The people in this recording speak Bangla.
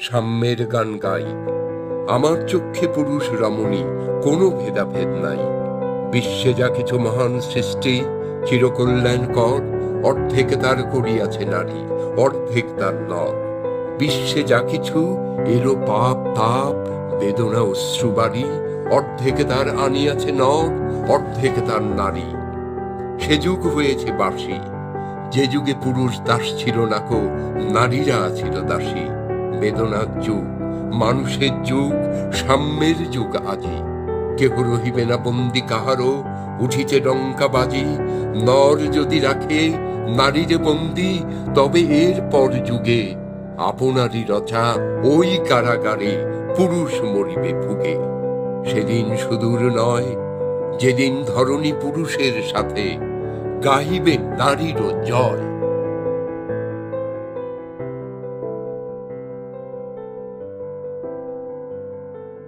সাম্যের গান গাই। আমার চক্ষে পুরুষ রমণী, কোনো ভেদাভেদ নাই। বিশ্বে যা কিছু মহান সৃষ্টি, চিরকল্যাণকর, অর্ধেক তার করিয়াছে নারী, অর্ধেক তার নর। বিশ্বে যা কিছু, এলো পাপ, তাপ, বেদনা অশ্রুবাড়ি অর্ধেক তার আনিয়াছে নর, অর্ধেক তার নারী। সে যুগ হয়েছে বাসী, যে যুগে পুরুষ দাস ছিল না কো, নারীরা ছিল দাসী। বেদনার যুগ, মানুষের যুগ, সাম্যের যুগ আজি। কেহ রহিবে না বন্দি কাহারও, উঠিছে ডঙ্কা বাজি। নর যদি রাখে, নারীরে বন্দি, তবে এর পর যুগে আপনারই রচা ওই কারাগারে পুরুষ মরিবে ভুগে। সেদিন সুদূর নয়, যেদিন ধরণী পুরুষের সাথে গাহিবে নারীরও জয়।